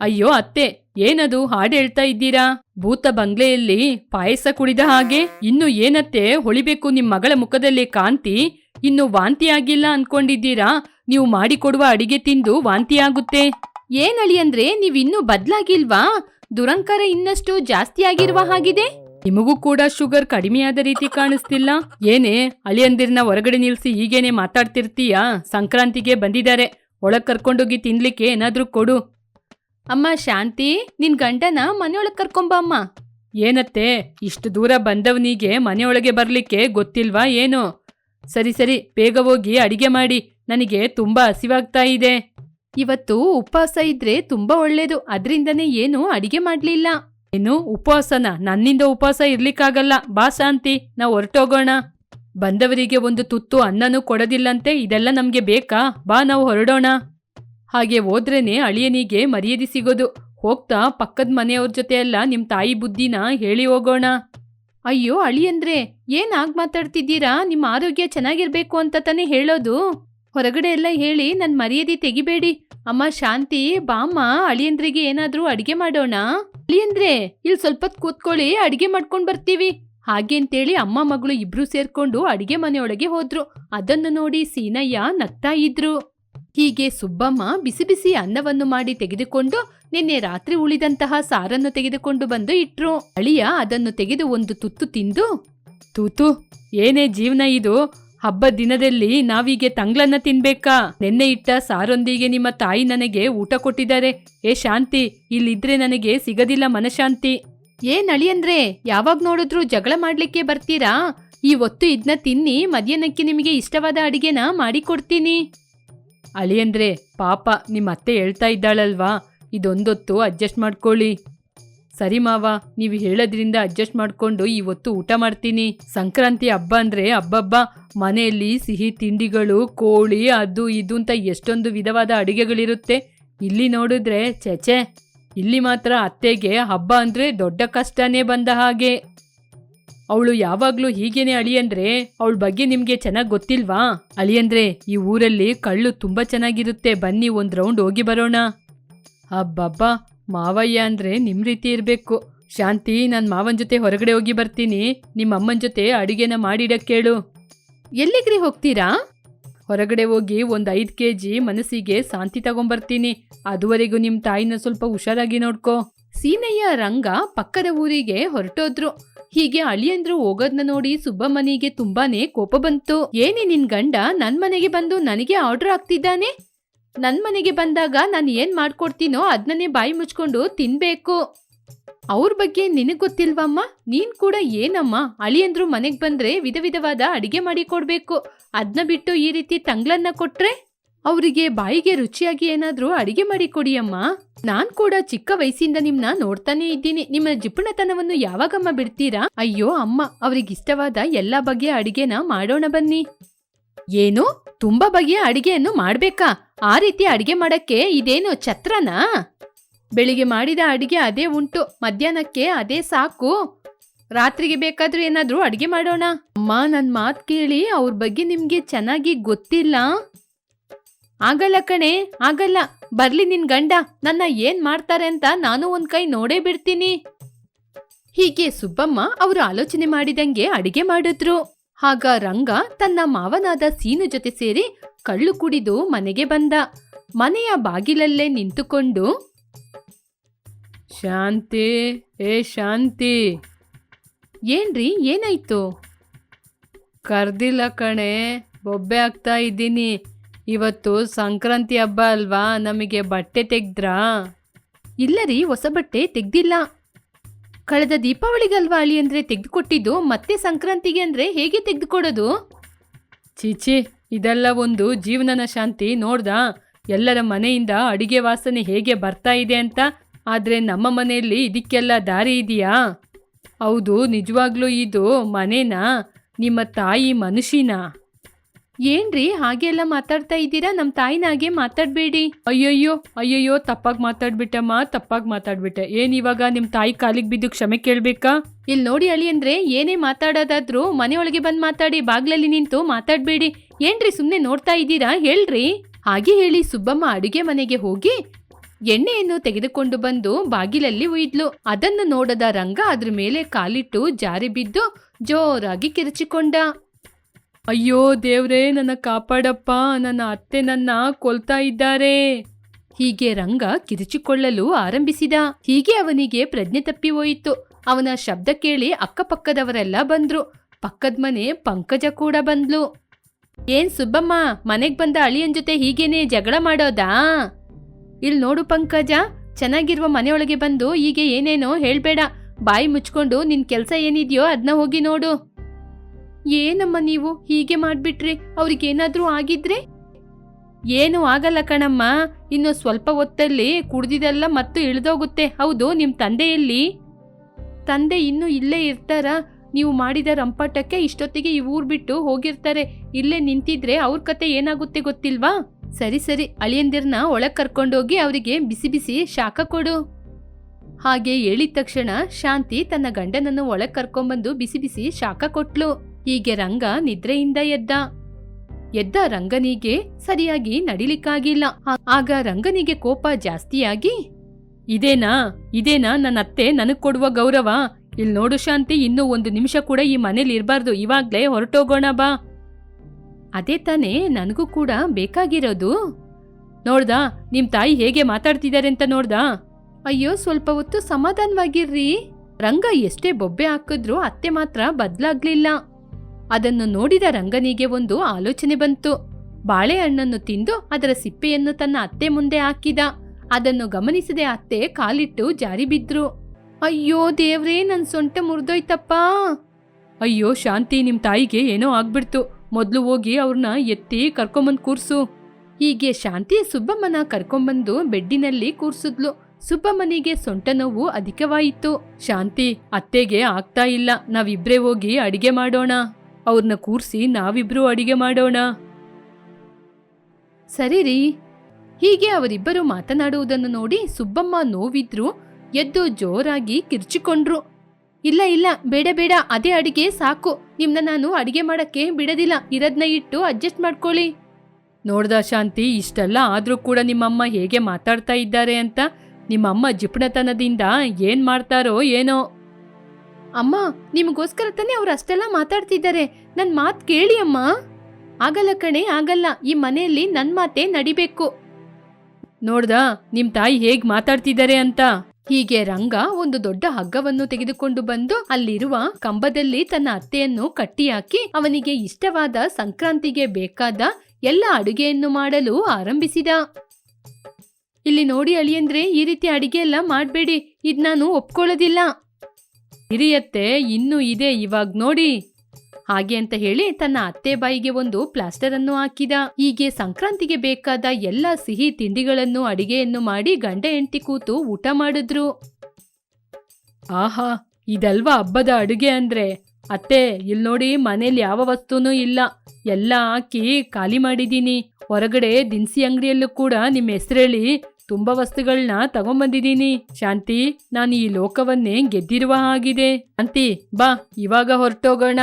[SPEAKER 1] ಅಯ್ಯೋ, ಅತ್ತೆ, ಏನದು? ಹಾಡು ಹೇಳ್ತಾ ಇದ್ದೀರಾ? ಭೂತ ಬಂಗ್ಲೆಯಲ್ಲಿ ಪಾಯಸ ಕುಡಿದ ಹಾಗೆ ಇನ್ನು ಏನತ್ತೆ? ಹೊಳಿಬೇಕು ನಿಮ್ ಮಗಳ ಮುಖದಲ್ಲಿ ಕಾಂತಿ? ಇನ್ನು ವಾಂತಿ ಆಗಿಲ್ಲ ಅನ್ಕೊಂಡಿದ್ದೀರಾ? ನೀವು ಮಾಡಿಕೊಡುವ ಅಡಿಗೆ ತಿಂದು ವಾಂತಿ ಆಗುತ್ತೆ. ಏನಳಿ ಅಂದ್ರೆ, ನೀವಿನ್ನೂ ಬದ್ಲಾಗಿಲ್ವಾ? ದುರಂಕಾರ ಇನ್ನಷ್ಟು ಜಾಸ್ತಿ ಆಗಿರುವ ಹಾಗಿದೆ? ನಿಮಗೂ ಕೂಡ ಶುಗರ್ ಕಡಿಮೆಯಾದ ರೀತಿ ಕಾಣಿಸ್ತಿಲ್ಲ? ಏನೇ, ಅಳಿಯಂದಿರ್ನ ಹೊರಗಡೆ ನಿಲ್ಸಿ ಈಗೇನೆ ಮಾತಾಡ್ತಿರ್ತೀಯಾ? ಸಂಕ್ರಾಂತಿಗೆ ಬಂದಿದ್ದಾರೆ. ಒಳಗ್ ಕರ್ಕೊಂಡೋಗಿ ತಿನ್ಲಿಕ್ಕೆ ಏನಾದ್ರೂ ಕೊಡು. ಅಮ್ಮ, ಶಾಂತಿ, ನಿನ್ ಗಂಡನ ಮನೆಯೊಳಗ್ ಕರ್ಕೊಂಬ ಅಮ್ಮ. ಏನತ್ತೆ, ಇಷ್ಟು ದೂರ ಬಂದವನಿಗೆ ಮನೆಯೊಳಗೆ ಬರ್ಲಿಕ್ಕೆ ಗೊತ್ತಿಲ್ವಾ ಏನು? ಸರಿ ಸರಿ, ಬೇಗ ಹೋಗಿ ಅಡಿಗೆ ಮಾಡಿ. ನನಗೆ ತುಂಬಾ ಹಸಿವಾಗ್ತಾ ಇದೆ. ಇವತ್ತು ಉಪವಾಸ ಇದ್ರೆ ತುಂಬಾ ಒಳ್ಳೇದು. ಅದ್ರಿಂದನೇ ಏನು ಅಡಿಗೆ ಮಾಡ್ಲಿಲ್ಲ. ಏನು ಉಪವಾಸನ. ನನ್ನಿಂದ ಉಪವಾಸ ಇರ್ಲಿಕ್ಕಾಗಲ್ಲ. ಬಾ ಶಾಂತಿ ನಾವು ಹೊರಟೋಗೋಣ. ಬಂದವರಿಗೆ ಒಂದು ತುತ್ತು ಅನ್ನನೂ ಕೊಡೋದಿಲ್ಲಂತೆ, ಇದೆಲ್ಲ ನಮ್ಗೆ ಬೇಕಾ? ಬಾ, ನಾವು ಹೊರಡೋಣ. ಹಾಗೆ ಹೋದ್ರೇನೆ ಅಳಿಯನಿಗೆ ಮರ್ಯಾದೆ ಸಿಗೋದು. ಹೋಗ್ತಾ ಪಕ್ಕದ ಮನೆಯವ್ರ ಜೊತೆ ಎಲ್ಲ ನಿಮ್ ತಾಯಿ ಬುದ್ಧಿನ ಹೇಳಿ ಹೋಗೋಣ. ಅಯ್ಯೋ, ಅಳಿಯಂದ್ರೆ, ಏನ್ ಆಗ್ ಮಾತಾಡ್ತಿದ್ದೀರಾ? ನಿಮ್ಮ ಆರೋಗ್ಯ ಚೆನ್ನಾಗಿರ್ಬೇಕು ಅಂತ ತಾನೇ ಹೇಳೋದು. ಹೊರಗಡೆ ಎಲ್ಲ ಹೇಳಿ ನನ್ ಮರ್ಯಾದೆ ತೆಗಿಬೇಡಿ. ಅಮ್ಮ, ಶಾಂತಿ ಬಾಮ್ಮ ಅಳಿಯಂದ್ರಿಗೆ ಏನಾದ್ರೂ ಅಡಿಗೆ ಮಾಡೋಣ. ಅಳಿಯಂದ್ರೆ ಇಲ್ಲಿ ಸ್ವಲ್ಪ ಕೂತ್ಕೊಳ್ಳಿ, ಅಡಿಗೆ ಮಾಡ್ಕೊಂಡ್ ಬರ್ತೀವಿ. ಹಾಗೆ ಅಂತೇಳಿ ಅಮ್ಮ ಮಗಳು ಇಬ್ರು ಸೇರ್ಕೊಂಡು ಅಡಿಗೆ ಮನೆಯೊಳಗೆ ಹೋದ್ರು. ಅದನ್ನು ನೋಡಿ ಸೀನಯ್ಯ ನಗ್ತಾ ಇದ್ರು. ಹೀಗೆ ಸುಬ್ಬಮ್ಮ ಬಿಸಿ ಬಿಸಿ ಅನ್ನವನ್ನು ಮಾಡಿ ತೆಗೆದುಕೊಂಡು ನಿನ್ನೆ ರಾತ್ರಿ ಉಳಿದಂತಹ ಸಾರನ್ನು ತೆಗೆದುಕೊಂಡು ಬಂದು ಇಟ್ರು. ಅಳಿಯ ಅದನ್ನು ತೆಗೆದು ಒಂದು ತುತ್ತು ತಿಂದು, ತೂತು, ಏನೇ ಜೀವನ ಇದು? ಹಬ್ಬದ ದಿನದಲ್ಲಿ ನಾವೀಗೆ ತಂಗ್ಳನ್ನ ತಿನ್ಬೇಕಾ? ನೆನ್ನೆ ಇಟ್ಟ ಸಾರೊಂದಿಗೆ ನಿಮ್ಮ ತಾಯಿ ನನಗೆ ಊಟ ಕೊಟ್ಟಿದ್ದಾರೆ. ಏ ಶಾಂತಿ, ಇಲ್ಲಿದ್ರೆ ನನಗೆ ಸಿಗದಿಲ್ಲ ಮನಶಾಂತಿ. ಏನ್ ಅಳಿಯಂದ್ರೆ ಯಾವಾಗ ನೋಡಿದ್ರು ಜಗಳ ಮಾಡ್ಲಿಕ್ಕೆ ಬರ್ತೀರಾ? ಈ ಹೊತ್ತು ಇದನ್ನ ತಿನ್ನಿ, ಮಧ್ಯಾಹ್ನಕ್ಕೆ ನಿಮಗೆ ಇಷ್ಟವಾದ ಅಡಿಗೆನ ಮಾಡಿಕೊಡ್ತೀನಿ. ಅಳಿಯಂದ್ರೆ, ಪಾಪ ನಿಮ್ಮ ಅತ್ತೆ ಹೇಳ್ತಾ ಇದ್ದಾಳಲ್ವಾ? ಇದೊಂದೊತ್ತು ಅಡ್ಜಸ್ಟ್ ಮಾಡ್ಕೊಳ್ಳಿ. ಸರಿ ಮಾವ, ನೀವು ಹೇಳೋದ್ರಿಂದ ಅಡ್ಜಸ್ಟ್ ಮಾಡ್ಕೊಂಡು ಇವತ್ತು ಊಟ ಮಾಡ್ತೀನಿ. ಸಂಕ್ರಾಂತಿ ಹಬ್ಬ ಅಂದ್ರೆ ಹಬ್ಬಬ್ಬ. ಮನೆಯಲ್ಲಿ ಸಿಹಿ ತಿಂಡಿಗಳು, ಕೋಳಿ, ಅದು ಇದು ಅಂತ ಎಷ್ಟೊಂದು ವಿಧವಾದ ಅಡುಗೆಗಳಿರುತ್ತೆ. ಇಲ್ಲಿ ನೋಡಿದ್ರೆ ಚೆಚೆ ಇಲ್ಲಿ ಮಾತ್ರ ಅತ್ತೆಗೆ ಹಬ್ಬ ಅಂದ್ರೆ ದೊಡ್ಡ ಕಷ್ಟನೇ ಬಂದ ಹಾಗೆ. ಅವಳು ಯಾವಾಗ್ಲೂ ಹೀಗೇನೆ ಅಳಿಯಂದ್ರೆ ಅವಳ ಬಗ್ಗೆ ನಿಮ್ಗೆ ಚೆನ್ನಾಗಿ ಗೊತ್ತಿಲ್ವಾ? ಅಳಿಯಂದ್ರೆ ಈ ಊರಲ್ಲಿ ಕಳ್ಳು ತುಂಬಾ ಚೆನ್ನಾಗಿರುತ್ತೆ. ಬನ್ನಿ ಒಂದ್ ರೌಂಡ್ ಹೋಗಿ ಬರೋಣ. ಅಬ್ಬಬ್ಬ. ಮಾವಯ್ಯ ಅಂದ್ರೆ ನಿಮ್ ರೀತಿ ಇರ್ಬೇಕು. ಶಾಂತಿ, ನನ್ ಮಾವನ್ ಜೊತೆ ಹೊರಗಡೆ ಹೋಗಿ ಬರ್ತೀನಿ. ನಿಮ್ಮ ಅಮ್ಮನ್ ಜೊತೆ ಅಡಿಗೆನ ಮಾಡಿಡಕ್ ಕೇಳು. ಎಲ್ಲಿಗ್ರಿ ಹೋಗ್ತೀರಾ? ಹೊರಗಡೆ ಹೋಗಿ ಒಂದ್ ಐದ್ ಕೆ ಜಿ ಮನಸ್ಸಿಗೆ ಶಾಂತಿ ತಗೊಂಬರ್ತೀನಿ. ಅದುವರೆಗೂ ನಿಮ್ ತಾಯಿನ ಸ್ವಲ್ಪ ಹುಷಾರಾಗಿ ನೋಡ್ಕೋ. ಸೀನಯ್ಯ ರಂಗ ಪಕ್ಕದ ಊರಿಗೆ ಹೊರಟೋದ್ರು. ಹೀಗೆ ಅಳಿಯಂದ್ರು ಹೋಗೋದ್ನ ನೋಡಿ ಸುಬ್ಬಮ್ಮನಿಗೆ ತುಂಬಾನೇ ಕೋಪ ಬಂತು. ಏನೇ ನಿನ್ ಗಂಡ ನನ್ ಮನೆಗೆ ಬಂದು ನನಗೆ ಆರ್ಡರ್ ಆಗ್ತಿದ್ದಾನೆ ನನ್ ಮನೆಗೆ ಬಂದಾಗ ನಾನು ಏನ್ ಮಾಡ್ಕೊಡ್ತೀನೋ ಅದನ್ನೇ ಬಾಯಿ ಮುಚ್ಕೊಂಡು ತಿನ್ಬೇಕು. ಅವ್ರ ಬಗ್ಗೆ ನಿನಗ್ ಗೊತ್ತಿಲ್ವಮ್ಮ? ನೀನ್ ಕೂಡ ಏನಮ್ಮ? ಅಳಿಯಂದ್ರು ಮನೆಗ್ ಬಂದ್ರೆ ವಿಧ ವಿಧವಾದ ಅಡಿಗೆ ಮಾಡಿ ಕೊಡ್ಬೇಕು. ಅದನ್ನ ಬಿಟ್ಟು ಈ ರೀತಿ ತಂಗ್ಳನ್ನ ಕೊಟ್ರೆ? ಅವರಿಗೆ ಬಾಯಿಗೆ ರುಚಿಯಾಗಿ ಏನಾದ್ರೂ ಅಡಿಗೆ ಮಾಡಿ ಕೊಡಿಯಮ್ಮ. ನಾನ್ ಕೂಡ ಚಿಕ್ಕ ವಯಸ್ಸಿಂದ ನಿಮ್ನ ನೋಡ್ತಾನೆ ಇದ್ದೀನಿ. ನಿಮ್ಮ ಜಿಪುಣತನವನ್ನು ಯಾವಾಗಮ್ಮ ಬಿಡ್ತೀರಾ? ಅಯ್ಯೋ ಅಮ್ಮ, ಅವ್ರಿಗಿಷ್ಟವಾದ ಎಲ್ಲಾ ಬಗೆಯ ಅಡಿಗೆನ ಮಾಡೋಣ ಬನ್ನಿ. ಏನು? ತುಂಬಾ ಬಗೆಯ ಅಡಿಗೆಯನ್ನು ಮಾಡ್ಬೇಕಾ? ಆ ರೀತಿ ಅಡಿಗೆ ಮಾಡಕ್ಕೆ ಇದೇನು ಛತ್ರನಾ? ಬೆಳಿಗ್ಗೆ ಮಾಡಿದ ಅಡಿಗೆ ಅದೇ ಉಂಟು, ಮಧ್ಯಾಹ್ನಕ್ಕೆ ಅದೇ ಸಾಕು. ರಾತ್ರಿಗೆ ಬೇಕಾದ್ರೂ ಏನಾದ್ರೂ ಅಡಿಗೆ ಮಾಡೋಣ. ಅಮ್ಮ, ನನ್ ಮಾತು ಕೇಳಿ, ಅವ್ರ ಬಗ್ಗೆ ನಿಮ್ಗೆ ಚೆನ್ನಾಗಿ ಗೊತ್ತಿಲ್ಲ. ಆಗಲ್ಲ ಕಣೆ, ಆಗಲ್ಲ. ಬರ್ಲಿ ನಿನ್ ಗಂಡ, ನನ್ನ ಏನ್ ಮಾಡ್ತಾರೆ ಅಂತ ನಾನು ಒಂದ್ ಕೈ ನೋಡೇ ಬಿಡ್ತೀನಿ. ಹೀಗೆ ಸುಬ್ಬಮ್ಮ ಅವರು ಆಲೋಚನೆ ಮಾಡಿದಂಗೆ ಅಡಿಗೆ ಮಾಡಿದ್ರು. ಆಗ ರಂಗ ತನ್ನ ಮಾವನಾದ ಸೀನು ಜೊತೆ ಸೇರಿ ಕಳ್ಳು ಕುಡಿದು ಮನೆಗೆ ಬಂದ. ಮನೆಯ ಬಾಗಿಲಲ್ಲೇ ನಿಂತುಕೊಂಡು, ಶಾಂತಿ, ಏ ಶಾಂತಿ, ಏನ್ರಿ, ಏನಾಯ್ತು? ಕರ್ದಿಲ್ಲ ಕಣೆ, ಬೊಬ್ಬೆ ಆಗ್ತಾ ಇದ್ದೀನಿ. ಇವತ್ತು ಸಂಕ್ರಾಂತಿ ಹಬ್ಬ ಅಲ್ವಾ, ನಮಗೆ ಬಟ್ಟೆ ತೆಗ್ದ್ರಾ? ಇಲ್ಲ ರೀ ಹೊಸ ಬಟ್ಟೆ ತೆಗ್ದಿಲ್ಲ. ಕಳೆದ ದೀಪಾವಳಿಗಲ್ವಾ ಅಳಿ ಅಂದ್ರೆ ತೆಗೆದುಕೊಟ್ಟಿದ್ದು? ಮತ್ತೆ ಸಂಕ್ರಾಂತಿಗೆ ಅಂದ್ರೆ ಹೇಗೆ ತೆಗೆದುಕೊಡೋದು? ಚೀಚಿ ಇದೆಲ್ಲ ಒಂದು ಜೀವನನ ಶಾಂತಿ ನೋಡ್ದ? ಎಲ್ಲರ ಮನೆಯಿಂದ ಅಡಿಗೆ ವಾಸನೆ ಹೇಗೆ ಬರ್ತಾ ಇದೆ ಅಂತ? ಆದ್ರೆ ನಮ್ಮ ಮನೆಯಲ್ಲಿ ಇದಕ್ಕೆಲ್ಲ ದಾರಿ ಇದೆಯಾ? ಹೌದು, ನಿಜವಾಗ್ಲೂ ಇದು ಮನೆನಾ? ನಿಮ್ಮ ತಾಯಿ ಮನುಷ್ಯನ? ಏನ್ರಿ ಹಾಗೆಲ್ಲ ಮಾತಾಡ್ತಾ ಇದ್ದೀರಾ? ನಮ್ಮ ತಾಯಿನಾಗೆ ಮಾತಾಡ್ಬೇಡಿ. ಅಯ್ಯಯ್ಯೋ ಅಯ್ಯಯ್ಯೋ, ತಪ್ಪಾಗಿ ಮಾತಾಡ್ಬಿಟ್ಟಮ್ಮ, ತಪ್ಪಾಗಿ ಮಾತಾಡ್ಬಿಟ್ಟೆ. ಏನ್ ಇವಾಗ ನಿಮ್ ತಾಯಿ ಕಾಲಿಗೆ ಬಿದ್ದು ಕ್ಷಮೆ ಕೇಳ್ಬೇಕಾ? ಇಲ್ಲಿ ನೋಡಿ ಅಳಿ ಅಂದ್ರೆ ಏನೇ ಮಾತಾಡೋದಾದ್ರೂ ಮನೆಯೊಳಗೆ ಬಂದ್ ಮಾತಾಡಿ, ಬಾಗ್ಲಲ್ಲಿ ನಿಂತು ಮಾತಾಡ್ಬೇಡಿ. ಏನ್ರಿ ಸುಮ್ನೆ ನೋಡ್ತಾ ಇದ್ದೀರಾ? ಹೇಳ್ರಿ. ಹಾಗೆ ಹೇಳಿ ಸುಬ್ಬಮ್ಮ ಅಡುಗೆ ಮನೆಗೆ ಹೋಗಿ ಎಣ್ಣೆಯನ್ನು ತೆಗೆದುಕೊಂಡು ಬಂದು ಬಾಗಿಲಲ್ಲಿ ಒಯ್ದ್ಲು. ಅದನ್ನು ನೋಡದ ರಂಗ ಅದ್ರ ಮೇಲೆ ಕಾಲಿಟ್ಟು ಜಾರಿ ಬಿದ್ದು ಜೋರಾಗಿ ಕಿರುಚಿಕೊಂಡ. ಅಯ್ಯೋ ದೇವ್ರೇ, ನನ್ನ ಕಾಪಾಡಪ್ಪ, ನನ್ನ ಅತ್ತೆ ನನ್ನ ಕೊಲ್ತಾ ಇದ್ದಾರೆ. ಹೀಗೆ ರಂಗ ಕಿರಿಚಿಕೊಳ್ಳಲು ಆರಂಭಿಸಿದ. ಹೀಗೆ ಅವನಿಗೆ ಪ್ರಜ್ಞೆ ತಪ್ಪಿ ಹೋಯಿತು. ಅವನ ಶಬ್ದ ಕೇಳಿ ಅಕ್ಕಪಕ್ಕದವರೆಲ್ಲ ಬಂದ್ರು. ಪಕ್ಕದ ಮನೆ ಪಂಕಜ ಕೂಡ ಬಂದ್ಲು. ಏನ್ ಸುಬ್ಬಮ್ಮ, ಮನೆಗ್ ಬಂದ ಅಳಿಯನ್ ಜೊತೆ ಹೀಗೇನೆ ಜಗಳ ಮಾಡೋದಾ? ಇಲ್ ನೋಡು ಪಂಕಜ, ಚೆನ್ನಾಗಿರುವ ಮನೆಯೊಳಗೆ ಬಂದು ಹೀಗೆ ಏನೇನೋ ಹೇಳ್ಬೇಡ. ಬಾಯಿ ಮುಚ್ಕೊಂಡು ನಿನ್ ಕೆಲ್ಸ ಏನಿದೆಯೋ ಅದನ್ನ ಹೋಗಿ ನೋಡು. ಏನಮ್ಮ ನೀವು ಹೀಗೆ ಮಾಡ್ಬಿಟ್ರಿ? ಅವ್ರಿಗೇನಾದ್ರೂ ಆಗಿದ್ರೆ? ಏನು ಆಗಲ್ಲ ಕಣಮ್ಮ. ಇನ್ನು ಸ್ವಲ್ಪ ಹೊತ್ತಲ್ಲಿ ಕುಡ್ದಿದೆಲ್ಲ ಮತ್ತು ಇಳಿದೋಗುತ್ತೆ. ಹೌದು ನಿಮ್ಮ ತಂದೆಯಲ್ಲಿ ತಂದೆ ಇನ್ನೂ ಇಲ್ಲೇ ಇರ್ತಾರ? ನೀವು ಮಾಡಿದ ರಂಪಾಟಕ್ಕೆ ಇಷ್ಟೊತ್ತಿಗೆ ಈ ಊರ್ ಬಿಟ್ಟು ಹೋಗಿರ್ತಾರೆ. ಇಲ್ಲೇ ನಿಂತಿದ್ರೆ ಅವ್ರ ಕತೆ ಏನಾಗುತ್ತೆ ಗೊತ್ತಿಲ್ವಾ? ಸರಿ ಸರಿ, ಅಳಿಯಂದಿರ್ನ ಒಳಗೆ ಕರ್ಕೊಂಡೋಗಿ ಅವರಿಗೆ ಬಿಸಿ ಬಿಸಿ ಶಾಖ ಕೊಡು. ಹಾಗೆ ಹೇಳಿದ ತಕ್ಷಣ ಶಾಂತಿ ತನ್ನ ಗಂಡನನ್ನು ಒಳಗೆ ಕರ್ಕೊಂಬಂದು ಬಿಸಿ ಬಿಸಿ ಶಾಖ ಕೊಟ್ಲು. ಹೀಗೆ ರಂಗ ನಿದ್ರೆಯಿಂದ ಎದ್ದ. ಎದ್ದ ರಂಗನಿಗೆ ಸರಿಯಾಗಿ ನಡಿಲಿಕ್ಕಾಗಿಲ್ಲ. ಆಗ ರಂಗನಿಗೆ ಕೋಪ ಜಾಸ್ತಿಯಾಗಿ, ಇದೇನಾ ಇದೇನಾ ನನ್ನ ಅತ್ತೆ ನನಗ್ ಕೊಡುವ ಗೌರವ? ಇಲ್ಲಿ ನೋಡು ಶಾಂತಿ, ಇನ್ನೂ ಒಂದು ನಿಮಿಷ ಕೂಡ ಈ ಮನೇಲಿ ಇರಬಾರ್ದು. ಇವಾಗ್ಲೇ ಹೊರಟೋಗೋಣ ಬಾ. ಅದೇ ತಾನೇ, ನನಗೂ ಕೂಡ ಬೇಕಾಗಿರೋದು. ನೋಡ್ದಾ, ನಿಮ್ ತಾಯಿ ಹೇಗೆ ಮಾತಾಡ್ತಿದ್ದಾರೆ ಅಂತ ನೋಡ್ದಾ? ಅಯ್ಯೋ, ಸ್ವಲ್ಪ ಹೊತ್ತು ಸಮಾಧಾನವಾಗಿರ್ರಿ. ರಂಗ ಎಷ್ಟೇ ಬೊಬ್ಬೆ ಹಾಕಿದ್ರೂ ಅತ್ತೆ ಮಾತ್ರ ಬದ್ಲಾಗ್ಲಿಲ್ಲ. ಅದನ್ನು ನೋಡಿದ ರಂಗನಿಗೆ ಒಂದು ಆಲೋಚನೆ ಬಂತು. ಬಾಳೆಹಣ್ಣನ್ನು ತಿಂದು ಅದರ ಸಿಪ್ಪೆಯನ್ನು ತನ್ನ ಅತ್ತೆ ಮುಂದೆ ಹಾಕಿದ. ಅದನ್ನು ಗಮನಿಸದೆ ಅತ್ತೆ ಕಾಲಿಟ್ಟು ಜಾರಿ ಬಿದ್ರು. ಅಯ್ಯೋ ದೇವ್ರೇ, ನನ್ ಸೊಂಟ ಮುರಿದೋಯ್ತಪ್ಪ. ಅಯ್ಯೋ ಶಾಂತಿ, ನಿಮ್ ತಾಯಿಗೆ ಏನೋ ಆಗ್ಬಿಡ್ತು. ಮೊದಲು ಹೋಗಿ ಅವ್ರನ್ನ ಎತ್ತಿ ಕರ್ಕೊಂಬಂದು ಕೂರ್ಸು. ಹೀಗೆ ಶಾಂತಿ ಸುಬ್ಬಮ್ಮನ ಕರ್ಕೊಂಬಂದು ಬೆಡ್ಡಿನಲ್ಲಿ ಕೂರ್ಸಿದ್ಲು. ಸುಬ್ಬಮ್ಮನಿಗೆ ಸೊಂಟ ನೋವು ಅಧಿಕವಾಯಿತು. ಶಾಂತಿ, ಅತ್ತೆಗೆ ಆಗ್ತಾ ಇಲ್ಲ. ನಾವಿಬ್ರೇ ಹೋಗಿ ಅಡಿಗೆ ಮಾಡೋಣ. ಅವ್ರನ್ನ ಕೂರಿಸಿ ನಾವಿಬ್ರು ಅಡಿಗೆ ಮಾಡೋಣ. ಸರಿ ರೀ. ಹೀಗೆ ಅವರಿಬ್ಬರು ಮಾತನಾಡುವುದನ್ನು ನೋಡಿ ಸುಬ್ಬಮ್ಮ ನೋವಿದ್ರು, ಎದ್ದು ಜೋರಾಗಿ ಕಿರ್ಚಿಕೊಂಡ್ರು. ಇಲ್ಲ ಇಲ್ಲ, ಬೇಡ ಬೇಡ, ಅದೇ ಅಡಿಗೆ ಸಾಕು. ನಿಮ್ನ ನಾನು ಅಡಿಗೆ ಮಾಡಕ್ಕೆ ಬಿಡದಿಲ್ಲ. ಇರದ್ನ ಇಟ್ಟು ಅಡ್ಜಸ್ಟ್ ಮಾಡ್ಕೊಳ್ಳಿ. ನೋಡ್ದ ಶಾಂತಿ, ಇಷ್ಟೆಲ್ಲ ಆದ್ರೂ ಕೂಡ ನಿಮ್ಮಮ್ಮ ಹೇಗೆ ಮಾತಾಡ್ತಾ ಇದ್ದಾರೆ ಅಂತ? ನಿಮ್ಮಮ್ಮ ಜಿಪುಣತನದಿಂದ ಏನ್ ಮಾಡ್ತಾರೋ ಏನೋ. ಅಮ್ಮ, ನಿಮಗೋಸ್ಕರ ತಾನೇ ಅವ್ರು ಅಷ್ಟೆಲ್ಲ ಮಾತಾಡ್ತಿದ್ದಾರೆ. ನನ್ ಮಾತು ಕೇಳಿ ಅಮ್ಮ. ಆಗಲ್ಲ ಕಣೆ, ಆಗಲ್ಲ. ಈ ಮನೆಯಲ್ಲಿ ನನ್ ಮಾತೇ ನಡಿಬೇಕು. ನೋಡ್ದಾ, ನಿಮ್ ತಾಯಿ ಹೇಗ್ ಮಾತಾಡ್ತಿದ್ದಾರೆ ಅಂತ. ಹೀಗೆ ರಂಗ ಒಂದು ದೊಡ್ಡ ಹಗ್ಗವನ್ನು ತೆಗೆದುಕೊಂಡು ಬಂದು ಅಲ್ಲಿರುವ ಕಂಬದಲ್ಲಿ ತನ್ನ ಅತ್ತೆಯನ್ನು ಕಟ್ಟಿಹಾಕಿ ಅವನಿಗೆ ಇಷ್ಟವಾದ ಸಂಕ್ರಾಂತಿಗೆ ಬೇಕಾದ ಎಲ್ಲ ಅಡುಗೆಯನ್ನು ಮಾಡಲು ಆರಂಭಿಸಿದ. ಇಲ್ಲಿ ನೋಡಿ ಅಳಿಯಂದ್ರೆ, ಈ ರೀತಿ ಅಡಿಗೆ ಎಲ್ಲ ಮಾಡಬೇಡಿ. ಇದ್ ನಾನು ಒಪ್ಕೊಳ್ಳೋದಿಲ್ಲ. ಹಿರಿಯತ್ತೆ, ಇನ್ನೂ ಇದೆ ಇವಾಗ ನೋಡಿ. ಹಾಗೆ ಅಂತ ಹೇಳಿ ತನ್ನ ಅತ್ತೆ ಬಾಯಿಗೆ ಒಂದು ಪ್ಲಾಸ್ಟರ್ ಅನ್ನು ಹಾಕಿದ. ಹೀಗೆ ಸಂಕ್ರಾಂತಿಗೆ ಬೇಕಾದ ಎಲ್ಲ ಸಿಹಿ ತಿಂಡಿಗಳನ್ನು ಅಡಿಗೆಯನ್ನು ಮಾಡಿ ಗಂಡ ಹೆಂಡತಿ ಕೂತು ಊಟ ಮಾಡಿದ್ರು. ಆಹಾ, ಇದಲ್ವಾ ಹಬ್ಬದ ಅಡುಗೆ ಅಂದ್ರೆ? ಅತ್ತೆ, ಇಲ್ಲಿ ನೋಡಿ ಮನೇಲಿ ಯಾವ ವಸ್ತುನೂ ಇಲ್ಲ. ಎಲ್ಲ ಹಾಕಿ ಖಾಲಿ ಮಾಡಿದ್ದೀನಿ ಹೊರಗಡೆ ದಿನಸಿ ಅಂಗಡಿಯಲ್ಲೂ ಕೂಡ ನಿಮ್ಮ ಹೆಸರೇಳಿ ತುಂಬಾ ವಸ್ತುಗಳನ್ನ ತಗೊಂಬಂದಿದ್ದೀನಿ. ಶಾಂತಿ ನಾನು ಈ ಲೋಕವನ್ನೇ ಗೆದ್ದಿರುವ ಹಾಗಿದೆ. ಅಂತಿ ಬಾ ಇವಾಗ ಹೊರಟೋಗೋಣ.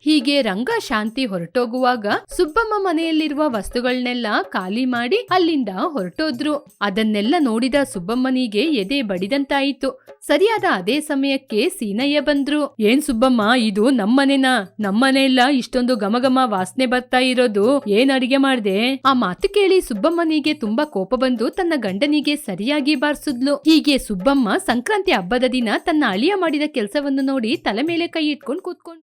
[SPEAKER 1] ಹೀಗೆ ರಂಗ ಶಾಂತಿ ಹೊರಟೋಗುವಾಗ ಸುಬ್ಬಮ್ಮ ಮನೆಯಲ್ಲಿರುವ ವಸ್ತುಗಳನ್ನೆಲ್ಲ ಖಾಲಿ ಮಾಡಿ ಅಲ್ಲಿಂದ ಹೊರಟೋದ್ರು. ಅದನ್ನೆಲ್ಲ ನೋಡಿದ ಸುಬ್ಬಮ್ಮನಿಗೆ ಎದೆ ಬಡಿದಂತಾಯಿತು. ಸರಿಯಾದ ಅದೇ ಸಮಯಕ್ಕೆ ಸೀನಯ್ಯ ಬಂದ್ರು. ಏನ್ ಸುಬ್ಬಮ್ಮ, ಇದು ನಮ್ಮನೆನಾ? ನಮ್ಮನೆಲ್ಲ ಇಷ್ಟೊಂದು ಘಮಘಮ ವಾಸನೆ ಬರ್ತಾ ಇರೋದು ಏನ್ ಅಡಿಗೆ ಮಾಡ್ದೆ? ಆ ಮಾತು ಕೇಳಿ ಸುಬ್ಬಮ್ಮನಿಗೆ ತುಂಬಾ ಕೋಪ ಬಂದು ತನ್ನ ಗಂಡನಿಗೆ ಸರಿಯಾಗಿ ಬಾರಿಸಿದ್ಲು. ಹೀಗೆ ಸುಬ್ಬಮ್ಮ ಸಂಕ್ರಾಂತಿ ಹಬ್ಬದ ದಿನ ತನ್ನ ಅಳಿಯ ಮಾಡಿದ ಕೆಲಸವನ್ನು ನೋಡಿ ತಲೆ ಮೇಲೆ ಕೈ ಇಟ್ಕೊಂಡು ಕೂತ್ಕೊಂಡು